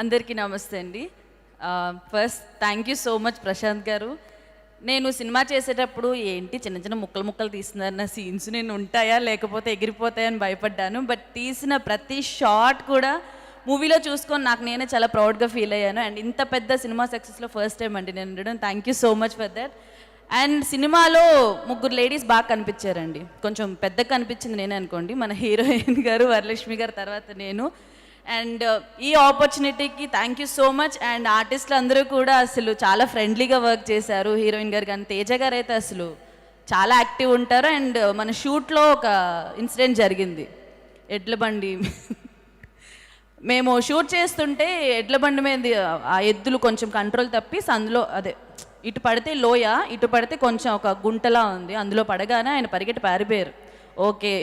అందరికీ నమస్తే అండి. First thank you so much Prashanth గారు. నేను సినిమా చేసేటప్పుడు ఏంటి చిన్న చిన్న ముక్కలు ముక్కలు తీస్తున్నారు నా సీన్స్ నేను ఉంటాయా లేకపోతే ఎగిరిపోతాయని భయపడ్డాను. బట్ తీసిన ప్రతి షాట్ కూడా మూవీలో చూసుకొని నాకు నేనే చాలా ప్రౌడ్గా ఫీల్ అయ్యాను. అండ్ ఇంత పెద్ద సినిమా సక్సెస్లో ఫస్ట్ టైం అండి నేను ఉండడం. Thank you so much for that and సినిమాలో ముగ్గురు లేడీస్ బాగా కనిపించారండి. కొంచెం పెద్దగా కనిపించింది నేనే అనుకోండి. మన హీరోయిన్ గారు వరలక్ష్మి గారు తర్వాత నేను. అండ్ ఈ ఆపర్చునిటీకి thank you so much and ఆర్టిస్టులు అందరూ కూడా అసలు చాలా ఫ్రెండ్లీగా వర్క్ చేశారు. హీరోయిన్ గారు కానీ తేజ గారు అయితే అసలు చాలా యాక్టివ్ ఉంటారు. అండ్ మన షూట్లో ఒక ఇన్సిడెంట్ జరిగింది. ఎడ్ల బండి మేము షూట్ చేస్తుంటే ఎడ్ల బండి మీద ఆ ఎద్దులు కొంచెం కంట్రోల్ తప్పి అందులో అదే ఇటు పడితే లోయ ఇటు పడితే కొంచెం ఒక గుంటలా ఉంది. అందులో పడగానే ఆయన పరిగెట్టి పారిపోయారు. ఓకే.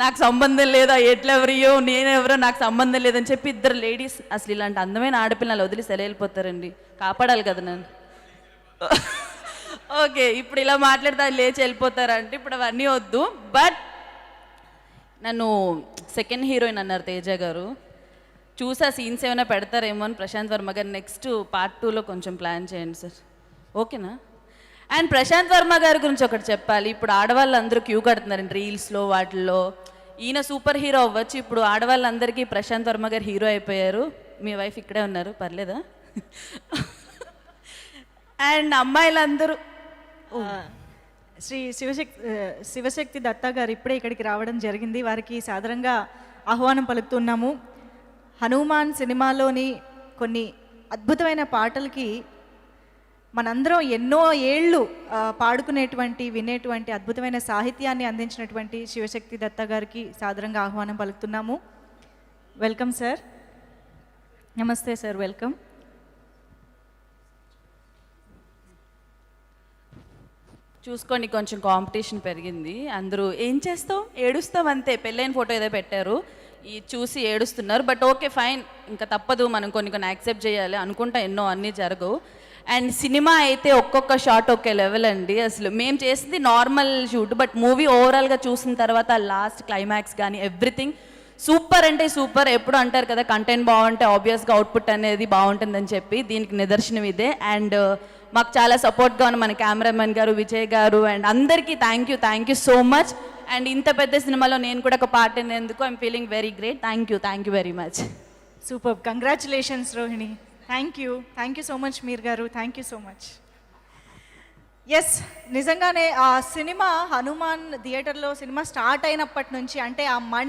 నాకు సంబంధం లేదా ఎట్లెవరియో నేనెవరో నాకు సంబంధం లేదని చెప్పి ఇద్దరు లేడీస్ అసలు ఇలాంటి అందమైన ఆడపిల్లలు వదిలి సెలవెళ్ళిపోతారండి కాపాడాలి కదా నన్ను. ఓకే ఇప్పుడు ఇలా మాట్లాడితే అది లేచి వెళ్ళిపోతారంటే ఇప్పుడు అవన్నీ వద్దు. బట్ నన్ను సెకండ్ హీరోయిన్ అన్నారు తేజ గారు. చూసా సీన్స్ ఏమైనా పెడతారేమో అని ప్రశాంత్ వర్మ గారు నెక్స్ట్ పార్ట్ టూలో కొంచెం ప్లాన్ చేయండి సార్. ఓకేనా? అండ్ ప్రశాంత్ వర్మ గారి గురించి ఒకటి చెప్పాలి. ఇప్పుడు ఆడవాళ్ళు అందరూ క్యూ కడుతున్నారండి రీల్స్లో వాటిల్లో. ఈయన సూపర్ హీరో అవ్వచ్చు. ఇప్పుడు ఆడవాళ్ళందరికీ ప్రశాంత్ వర్మ గారు హీరో అయిపోయారు. మీ వైఫ్ ఇక్కడే ఉన్నారు. పర్లేదా? అండ్ అమ్మాయిలందరూ శ్రీ శివశక్తి శివశక్తి దత్తా గారు ఇప్పుడే ఇక్కడికి రావడం జరిగింది. వారికి సాధారణంగా ఆహ్వానం పలుకుతున్నాము హనుమాన్ సినిమాలోని కొన్ని అద్భుతమైన పాటలకి మనందరం ఎన్నో ఏళ్ళు పాడుకునేటువంటి వినేటువంటి అద్భుతమైన సాహిత్యాన్ని అందించినటువంటి శివశక్తి దత్త గారికి సాదరంగా ఆహ్వానం పలుకుతున్నాము. వెల్కమ్ సార్ నమస్తే సార్ వెల్కమ్ చూసుకోండి కొంచెం కాంపిటీషన్ పెరిగింది. అందరూ ఏం చేస్తావు? ఏడుస్తావు అంతే. పెళ్ళైన ఫోటో ఏదో పెట్టారు. ఈ చూసి ఏడుస్తున్నారు. బట్ ఓకే ఫైన్ ఇంకా తప్పదు. మనం కొన్ని కొన్ని యాక్సెప్ట్ చేయాలి అనుకుంటా ఎన్నో అన్నీ జరగవు. అండ్ సినిమా అయితే ఒక్కొక్క షాట్ ఒకే లెవెల్ అండి. అసలు మేము చేసింది నార్మల్ షూట్ బట్ మూవీ ఓవరాల్గా చూసిన తర్వాత లాస్ట్ క్లైమాక్స్ కానీ ఎవ్రీథింగ్ సూపర్ అంటే సూపర్ ఎప్పుడు అంటారు కదా కంటెంట్ బాగుంటే ఆబ్వియస్గా అవుట్పుట్ అనేది బాగుంటుందని చెప్పి దీనికి నిదర్శనం ఇదే. అండ్ uh, మాకు చాలా సపోర్ట్గా ఉన్న మన కెమెరామెన్ గారు విజయ్ గారు అండ్ అందరికీ thank you thank you so much and ఇంత పెద్ద సినిమాలో నేను కూడా ఒక పార్ట్ అయినందుకు I'm feeling very great thank you thank you very much super congratulations Rohini thank you thank you so much Mir గారు thank you so much yes నిజంగానే ఆ సినిమా హనుమాన్ థియేటర్లో సినిమా స్టార్ట్ అయినప్పటి నుంచి అంటే ఆ మన్